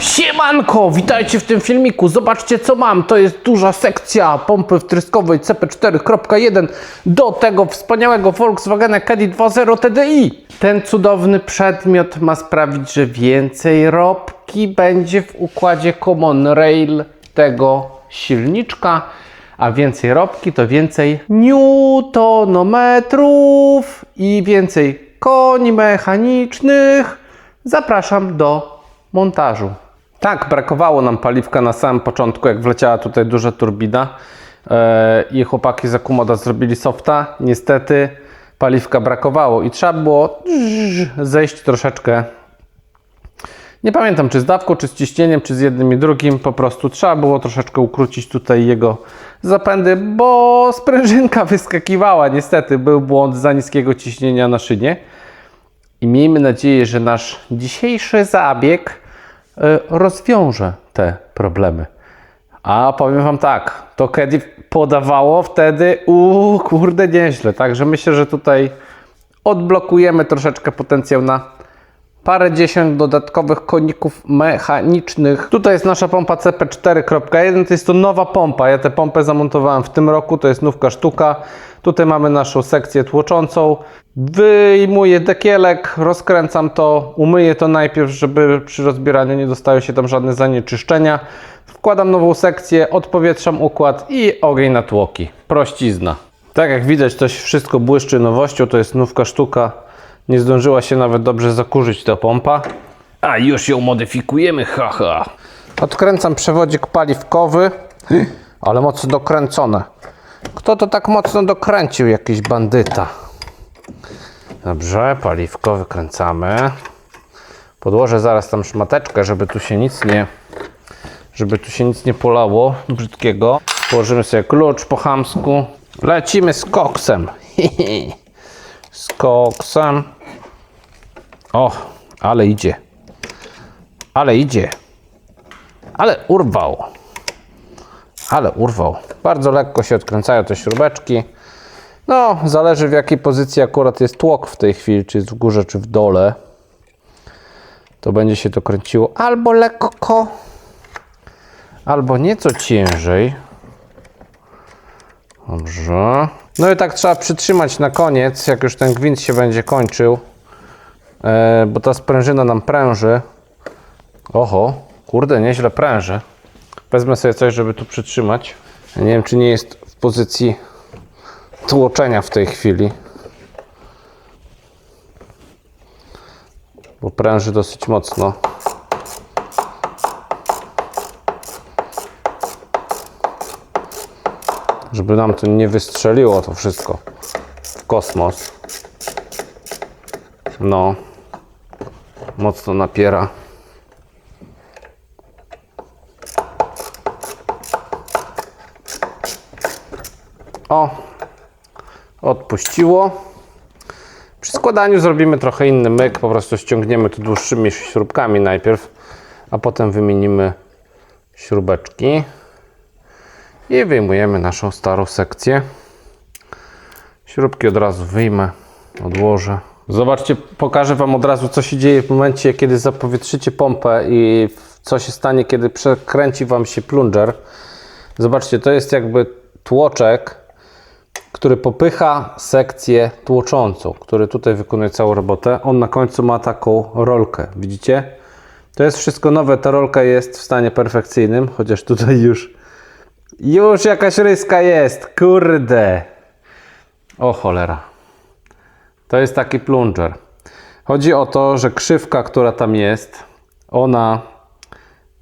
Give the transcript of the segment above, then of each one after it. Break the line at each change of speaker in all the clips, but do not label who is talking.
Siemanko, witajcie w tym filmiku. Zobaczcie co mam. To jest duża sekcja pompy wtryskowej CP4.1 do tego wspaniałego Volkswagena Caddy 2.0 TDI. Ten cudowny przedmiot ma sprawić, że więcej ropki będzie w układzie Common Rail tego silniczka. A więcej ropki to więcej newtonometrów i więcej koni mechanicznych. Zapraszam do montażu. Tak, brakowało nam paliwka na samym początku, jak wleciała tutaj duża turbina e, i chłopaki z Akumoda zrobili softa. Niestety paliwka brakowało i trzeba było zejść troszeczkę. Nie pamiętam, czy z dawką, czy z ciśnieniem, czy z jednym i drugim. Po prostu trzeba było troszeczkę ukrócić tutaj jego zapędy, bo sprężynka wyskakiwała. Niestety był błąd za niskiego ciśnienia na szynie. I miejmy nadzieję, że nasz dzisiejszy zabieg rozwiąże te problemy. A powiem Wam tak, to kiedy podawało wtedy, uuu, kurde, nieźle. Także myślę, że tutaj odblokujemy troszeczkę potencjał na parę dziesiąt dodatkowych koników mechanicznych. Tutaj jest nasza pompa CP4.1, to jest to nowa pompa. Ja tę pompę zamontowałem w tym roku, to jest nówka sztuka. Tutaj mamy naszą sekcję tłoczącą. Wyjmuję dekielek, rozkręcam to, umyję to najpierw, żeby przy rozbieraniu nie dostały się tam żadne zanieczyszczenia. Wkładam nową sekcję, odpowietrzam układ i ogień na tłoki. Prościzna. Tak jak widać, to wszystko błyszczy nowością, to jest nówka sztuka. Nie zdążyła się nawet dobrze zakurzyć ta pompa. A już ją modyfikujemy, haha. Odkręcam przewodzik paliwkowy, ale mocno dokręcone. Kto to tak mocno dokręcił? Jakiś bandyta. Dobrze, paliwko wykręcamy. Podłożę zaraz tam szmateczkę, żeby tu się nic nie żeby tu się nic nie polało brzydkiego. Położymy sobie klucz po chamsku. Lecimy z koksem. z koksem. O, ale idzie. Ale idzie. Ale urwał. Ale urwał. Bardzo lekko się odkręcają te śrubeczki. No, zależy w jakiej pozycji akurat jest tłok w tej chwili, czy jest w górze, czy w dole. To będzie się to kręciło albo lekko, albo nieco ciężej. Dobrze. No i tak trzeba przytrzymać na koniec, jak już ten gwint się będzie kończył, e, bo ta sprężyna nam pręży. Oho, kurde, nieźle pręży. Wezmę sobie coś, żeby tu przytrzymać. Nie wiem, czy nie jest w pozycji tłoczenia w tej chwili. Bo pręży dosyć mocno. Żeby nam to nie wystrzeliło to wszystko w kosmos. No, mocno napiera. O, odpuściło. Przy składaniu zrobimy trochę inny myk, po prostu ściągniemy tu dłuższymi śrubkami najpierw, a potem wymienimy śrubeczki i wyjmujemy naszą starą sekcję. Śrubki od razu wyjmę, odłożę. Zobaczcie, pokażę Wam od razu, co się dzieje w momencie, kiedy zapowietrzycie pompę i co się stanie, kiedy przekręci Wam się plunger. Zobaczcie, to jest jakby tłoczek, który popycha sekcję tłoczącą, który tutaj wykonuje całą robotę. On na końcu ma taką rolkę, widzicie? To jest wszystko nowe, ta rolka jest w stanie perfekcyjnym, chociaż tutaj już już jakaś ryska jest, kurde. O cholera. To jest taki plunger. Chodzi o to, że krzywka, która tam jest, ona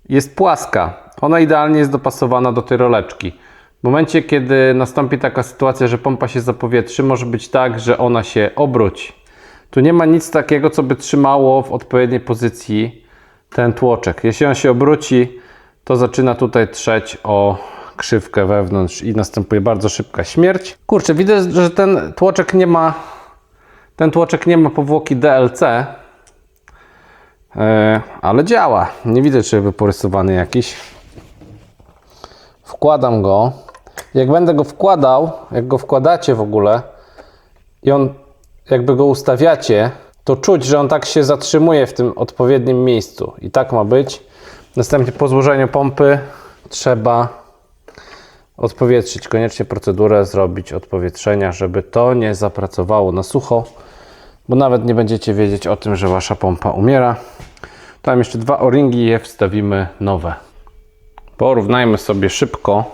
jest płaska. Ona idealnie jest dopasowana do tej roleczki. W momencie, kiedy nastąpi taka sytuacja, że pompa się zapowietrzy, może być tak, że ona się obróci. Tu nie ma nic takiego, co by trzymało w odpowiedniej pozycji ten tłoczek. Jeśli on się obróci, to zaczyna tutaj trzeć o krzywkę wewnątrz i następuje bardzo szybka śmierć. Kurczę, widzę, że ten tłoczek nie ma ten tłoczek nie ma powłoki DLC, e, ale działa. Nie widzę, czy by porysowany jakiś. Wkładam go. Jak będę go wkładał, jak go wkładacie w ogóle i on jakby go ustawiacie, to czuć, że on tak się zatrzymuje w tym odpowiednim miejscu. I tak ma być. Następnie po złożeniu pompy trzeba odpowietrzyć. Koniecznie procedurę zrobić odpowietrzenia, żeby to nie zapracowało na sucho, bo nawet nie będziecie wiedzieć o tym, że wasza pompa umiera. Tam jeszcze dwa o-ringi je wstawimy nowe. Porównajmy sobie szybko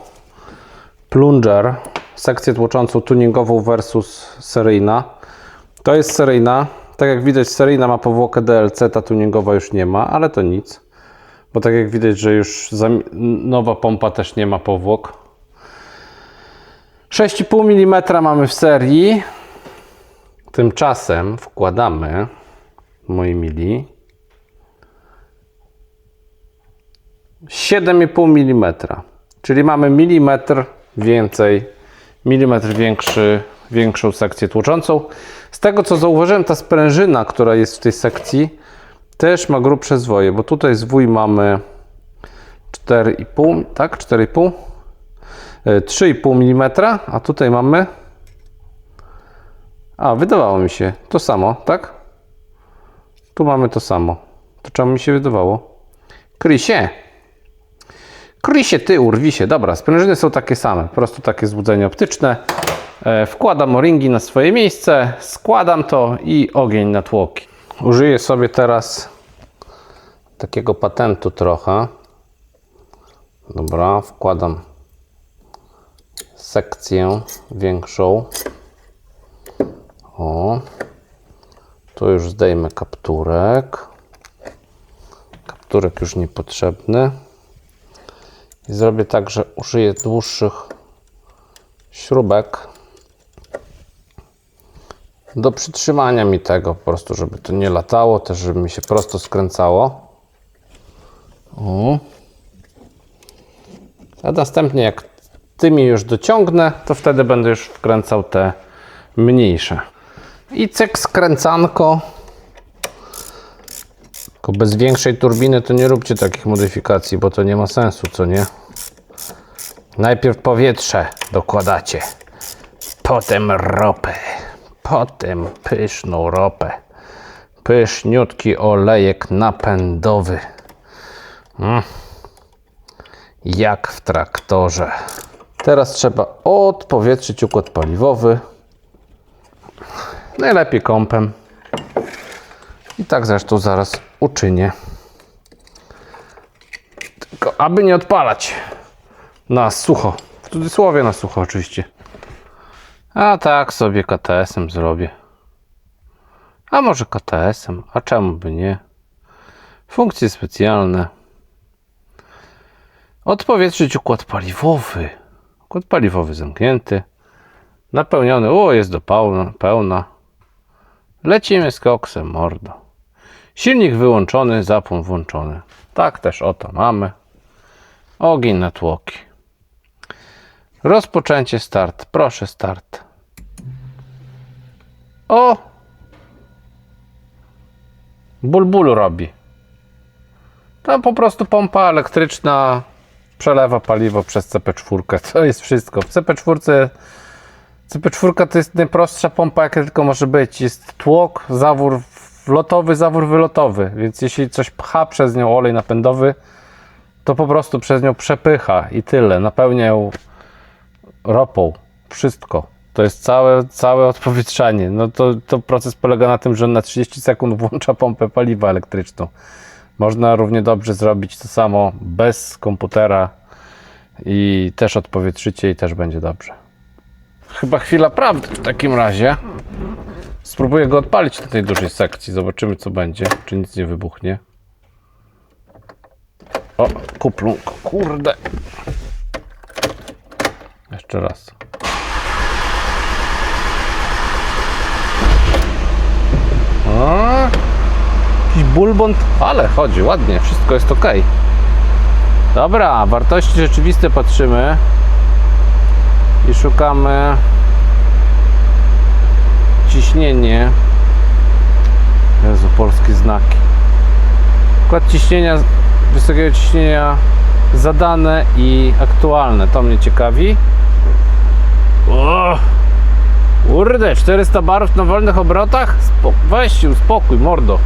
plunger, sekcję tłoczącą tuningową versus seryjna. To jest seryjna. Tak jak widać, seryjna ma powłokę DLC, ta tuningowa już nie ma, ale to nic. Bo tak jak widać, że już nowa pompa też nie ma powłok. 6,5 mm mamy w serii. Tymczasem wkładamy, moi mili, 7,5 mm. Czyli mamy milimetr więcej, milimetr większy, większą sekcję tłoczącą. Z tego co zauważyłem, ta sprężyna, która jest w tej sekcji, też ma grubsze zwoje, bo tutaj zwój mamy 4,5, tak? 4,5? E, 3,5 mm, a tutaj mamy. A, wydawało mi się to samo, tak? Tu mamy to samo. To czemu mi się wydawało? Krysie! Krysie, ty, urwi się. Dobra, sprężyny są takie same, po prostu takie złudzenie optyczne. E, Wkładam o-ringi na swoje miejsce, składam to i ogień na tłoki. Użyję sobie teraz takiego patentu trochę. Dobra, wkładam sekcję większą. O, tu już zdejmę kapturek. Kapturek już niepotrzebny. I zrobię tak, że użyję dłuższych śrubek do przytrzymania mi tego, po prostu, żeby to nie latało, też żeby mi się prosto skręcało. O. A następnie jak tymi już dociągnę, to wtedy będę już wkręcał te mniejsze. I cyk skręcanko. Tylko bez większej turbiny to nie róbcie takich modyfikacji, bo to nie ma sensu, co nie? Najpierw powietrze dokładacie, potem ropę, potem pyszną ropę, pyszniutki olejek napędowy. Mm. Jak w traktorze. Teraz trzeba odpowietrzyć układ paliwowy. Najlepiej kąpem. I tak zresztą zaraz uczynię. Tylko aby nie odpalać na sucho. W cudzysłowie na sucho oczywiście. A tak sobie KTS-em zrobię. A może KTS-em, a czemu by nie? Funkcje specjalne. Odpowietrzyć układ paliwowy. Układ paliwowy zamknięty. Napełniony. O, jest do pełna. pełna. Lecimy z koksem, mordo. Silnik wyłączony, zapłon włączony. Tak też oto mamy. Ogień na tłoki. Rozpoczęcie start. Proszę start. O! Ból ból robi. To po prostu pompa elektryczna przelewa paliwo przez CP4. To jest wszystko. W CP4 CP4 to jest najprostsza pompa, jaka tylko może być. Jest tłok, zawór wlotowy, zawór wylotowy. Więc jeśli coś pcha przez nią olej napędowy, to po prostu przez nią przepycha i tyle. Napełnia ją ropą. Wszystko. To jest całe, całe odpowietrzanie. No to, to proces polega na tym, że na 30 sekund włącza pompę paliwa elektryczną. Można równie dobrze zrobić to samo bez komputera i też odpowietrzycie i też będzie dobrze. Chyba chwila prawdy w takim razie. Spróbuję go odpalić na tej dużej sekcji. Zobaczymy co będzie. Czy nic nie wybuchnie. O, kuplunko, kurde. Jeszcze raz. Jakiś bulbon, ale chodzi ładnie, wszystko jest ok. Dobra, wartości rzeczywiste patrzymy i szukamy ciśnienie. Jezu, polskie znaki. Układ ciśnienia, wysokiego ciśnienia zadane i aktualne. To mnie ciekawi. O! Kurde, 400 barów na wolnych obrotach? Spo weź się, uspokój, mordo.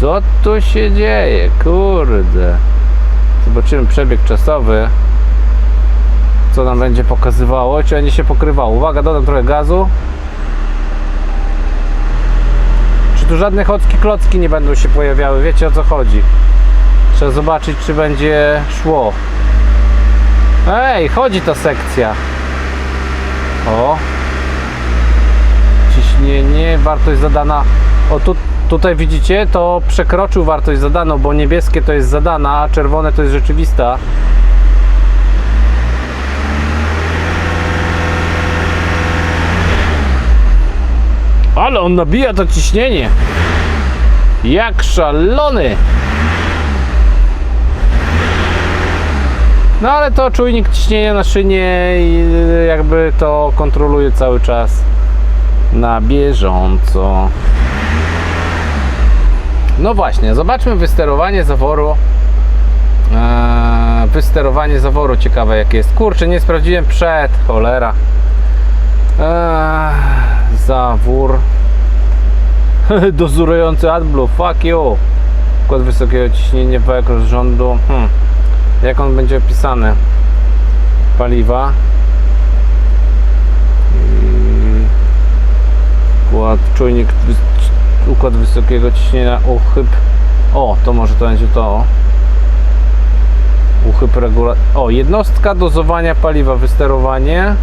Co tu się dzieje? Kurde. Zobaczymy przebieg czasowy. Co nam będzie pokazywało? Czy będzie się pokrywało? Uwaga, dodam trochę gazu. Czy tu żadne chocki klocki nie będą się pojawiały? Wiecie o co chodzi? Trzeba zobaczyć, czy będzie szło. Ej, chodzi ta sekcja. O. Ciśnienie, wartość zadana. O, tu, tutaj widzicie, to przekroczył wartość zadaną, bo niebieskie to jest zadana, a czerwone to jest rzeczywista. Ale on nabija to ciśnienie. Jak szalony. No ale to czujnik ciśnienia na szynie jakby to kontroluje cały czas na bieżąco. No właśnie, zobaczmy wysterowanie zaworu. Eee, wysterowanie zaworu ciekawe jakie jest. Kurczę, nie sprawdziłem przed, cholera. Eee, zawór. Dozurujący AdBlue, fuck you. Kod wysokiego ciśnienia, wek rozrządu. Hmm. Jak on będzie opisany? Paliwa. Układ, czujnik, układ wysokiego ciśnienia, uchyb. O, to może to będzie to. Uchyb regula... O, jednostka dozowania paliwa, wysterowanie.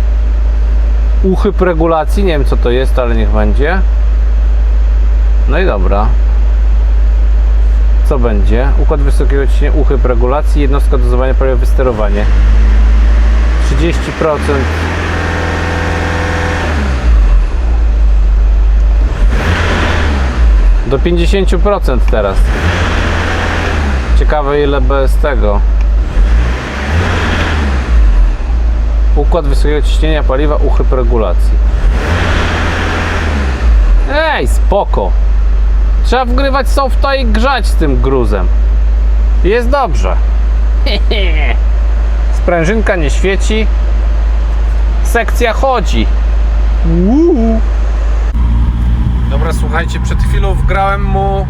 Uchyb regulacji, nie wiem co to jest, ale niech będzie. No i dobra. Co będzie? Układ wysokiego ciśnienia, uchyb regulacji, jednostka dozowania paliwa, wysterowanie. 30% Do 50% teraz. Ciekawe ile bez tego. Układ wysokiego ciśnienia paliwa, uchyb regulacji. Ej, spoko. Trzeba wgrywać softa i grzać z tym gruzem. Jest dobrze. Sprężynka nie świeci. Sekcja chodzi. Uuu. Dobra, słuchajcie, przed chwilą wgrałem mu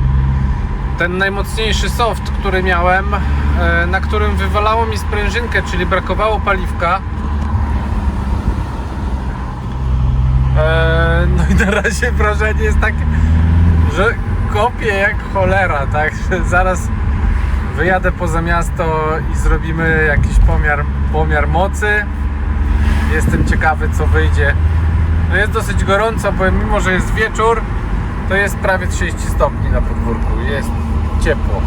ten najmocniejszy soft, który miałem, e, na którym wywalało mi sprężynkę, czyli brakowało paliwka. E, No i na razie wrażenie jest takie, że kopię jak cholera, tak? Zaraz wyjadę poza miasto i zrobimy jakiś pomiar, pomiar mocy. Jestem ciekawy, co wyjdzie. No jest dosyć gorąco, bo mimo, że jest wieczór, to jest prawie 30 stopni na podwórku. Jest ciepło.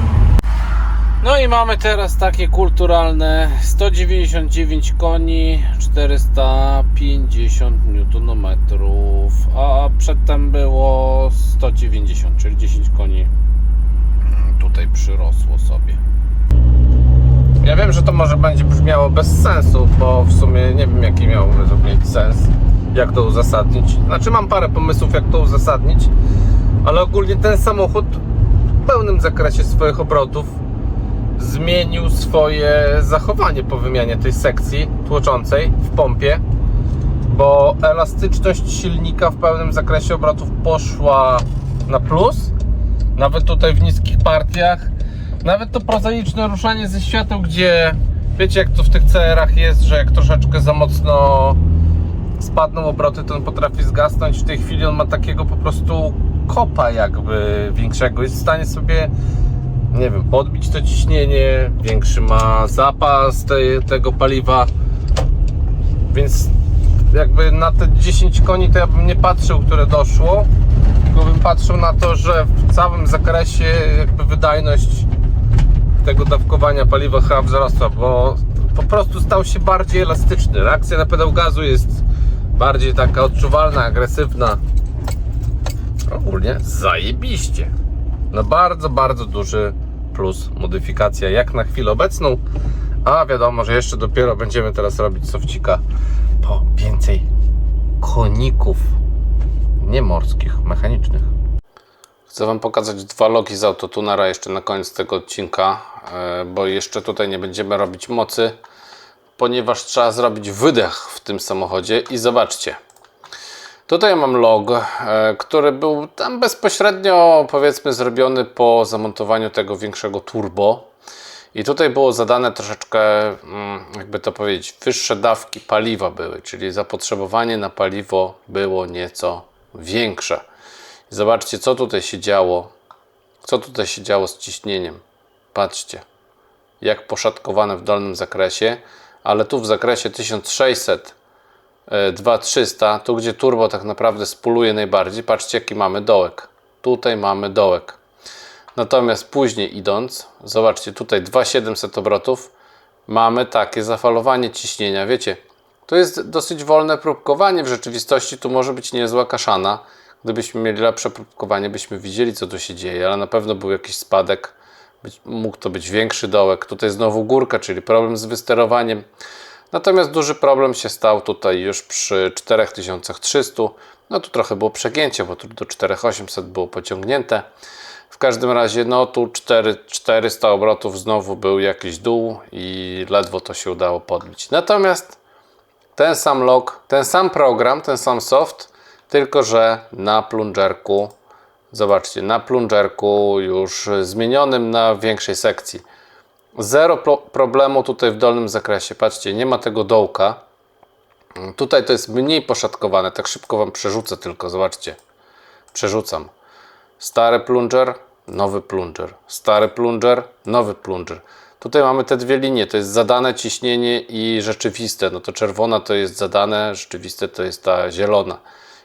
No i mamy teraz takie kulturalne 199 koni, 450 Nm, a przedtem było 190, czyli 10 koni tutaj przyrosło sobie. Ja wiem, że to może będzie brzmiało bez sensu, bo w sumie nie wiem jaki miał według mnie sens, jak to uzasadnić. Znaczy mam parę pomysłów jak to uzasadnić, ale ogólnie ten samochód w pełnym zakresie swoich obrotów zmienił swoje zachowanie po wymianie tej sekcji tłoczącej w pompie, bo elastyczność silnika w pełnym zakresie obrotów poszła na plus, nawet tutaj w niskich partiach. Nawet to prozaiczne ruszanie ze świateł, gdzie wiecie jak to w tych CR-ach jest, że jak troszeczkę za mocno spadną obroty, to on potrafi zgasnąć. W tej chwili on ma takiego po prostu kopa jakby większego. Jest w stanie sobie, nie wiem, podbić to ciśnienie, większy ma zapas tej, tego paliwa. Więc jakby na te 10 koni to ja bym nie patrzył, które doszło, tylko bym patrzył na to, że w całym zakresie jakby wydajność tego dawkowania paliwa chyba wzrosła, bo po prostu stał się bardziej elastyczny. Reakcja na pedał gazu jest bardziej taka odczuwalna, agresywna. Ogólnie zajebiście. No bardzo, bardzo duży plus modyfikacja jak na chwilę obecną. A wiadomo, że jeszcze dopiero będziemy teraz robić sofcika po więcej koników nie morskich, mechanicznych. Chcę Wam pokazać dwa logi z autotunera jeszcze na koniec tego odcinka, e, bo jeszcze tutaj nie będziemy robić mocy, ponieważ trzeba zrobić wydech w tym samochodzie i zobaczcie. Tutaj mam log, e, który był tam bezpośrednio powiedzmy zrobiony po zamontowaniu tego większego turbo. I tutaj było zadane troszeczkę, mm, jakby to powiedzieć, wyższe dawki paliwa były, czyli zapotrzebowanie na paliwo było nieco większe. Zobaczcie, co tutaj się działo. Co tutaj się działo z ciśnieniem. Patrzcie, jak poszatkowane w dolnym zakresie, ale tu w zakresie 1600 e, 2300, tu gdzie turbo tak naprawdę spuluje najbardziej, patrzcie jaki mamy dołek. Tutaj mamy dołek. Natomiast później idąc, zobaczcie tutaj 2700 obrotów, mamy takie zafalowanie ciśnienia. Wiecie, to jest dosyć wolne próbkowanie. W rzeczywistości tu może być niezła kaszana. Gdybyśmy mieli lepsze próbkowanie, byśmy widzieli co tu się dzieje, ale na pewno był jakiś spadek. Być, mógł to być większy dołek. Tutaj znowu górka, czyli problem z wysterowaniem. Natomiast duży problem się stał tutaj już przy 4300. No tu trochę było przegięcie, bo tu do 4800 było pociągnięte. W każdym razie, no tu 4, 400 obrotów znowu był jakiś dół i ledwo to się udało podbić. Natomiast ten sam log, ten sam program, ten sam soft, tylko że na plungerku, zobaczcie, na plungerku już zmienionym na większej sekcji. Zero pro- problemu tutaj w dolnym zakresie. Patrzcie, nie ma tego dołka. Tutaj to jest mniej poszatkowane. Tak szybko Wam przerzucę tylko, zobaczcie. Przerzucam. Stary plunger, nowy plunger. Stary plunger, nowy plunger. Tutaj mamy te dwie linie, to jest zadane ciśnienie i rzeczywiste. No to czerwona to jest zadane, rzeczywiste to jest ta zielona.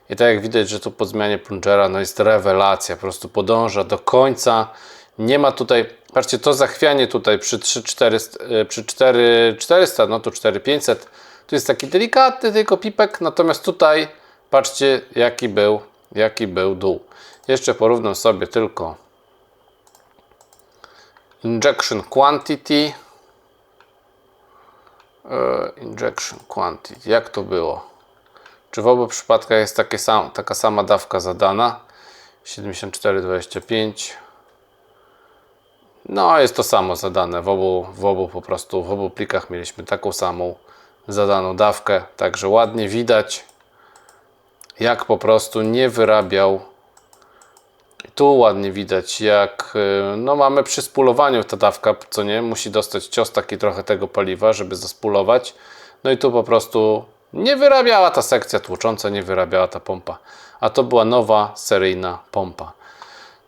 I tak jak widać, że tu po zmianie plungera no jest rewelacja, po prostu podąża do końca. Nie ma tutaj, patrzcie, to zachwianie tutaj przy 3400, e, przy 4400, no to 4500, tu jest taki delikatny tylko pipek, natomiast tutaj patrzcie jaki był, jaki był dół. Jeszcze porównam sobie tylko injection quantity e, injection quantity, jak to było? Czy w obu przypadkach jest sam, taka sama dawka zadana? 74,25 no, jest to samo zadane. W obu, w obu po prostu, w obu plikach mieliśmy taką samą zadaną dawkę. Także ładnie widać, jak po prostu nie wyrabiał. Tu ładnie widać, jak y, no mamy przy spulowaniu ta dawka, co nie, musi dostać cios taki trochę tego paliwa, żeby zaspulować. No i tu po prostu nie wyrabiała ta sekcja tłocząca, nie wyrabiała ta pompa. A to była nowa seryjna pompa.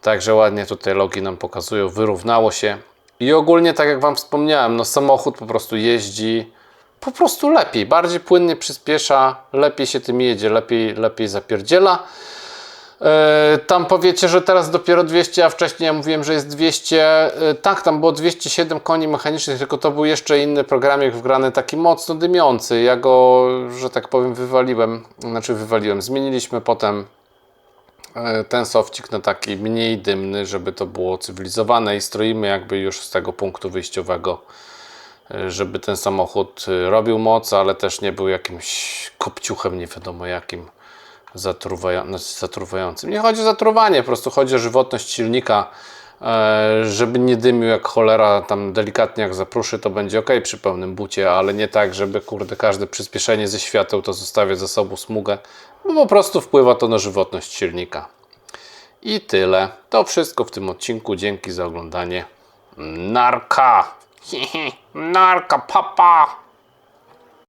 Także ładnie tutaj logi nam pokazują, wyrównało się. I ogólnie, tak jak Wam wspomniałem, no samochód po prostu jeździ po prostu lepiej, bardziej płynnie przyspiesza, lepiej się tym jedzie, lepiej, lepiej zapierdziela. Yy, tam powiecie, że teraz dopiero 200, a wcześniej ja mówiłem, że jest 200. Yy, tak, tam było 207 koni mechanicznych, tylko to był jeszcze inny programik wgrany, taki mocno dymiący. Ja go, że tak powiem, wywaliłem. Znaczy, wywaliłem. Zmieniliśmy potem e, ten sofcik na taki mniej dymny, żeby to było cywilizowane i stroimy jakby już z tego punktu wyjściowego, e, żeby ten samochód e, robił moc, ale też nie był jakimś kopciuchem, nie wiadomo jakim zatruwają, znaczy zatruwającym. Nie chodzi o zatruwanie, po prostu chodzi o żywotność silnika, e, żeby nie dymił jak cholera, tam delikatnie jak zapruszy, to będzie ok przy pełnym bucie, ale nie tak, żeby kurde każde przyspieszenie ze świateł to zostawia za sobą smugę, bo po prostu wpływa to na żywotność silnika. I tyle. To wszystko w tym odcinku. Dzięki za oglądanie. Narka! Narka, papa!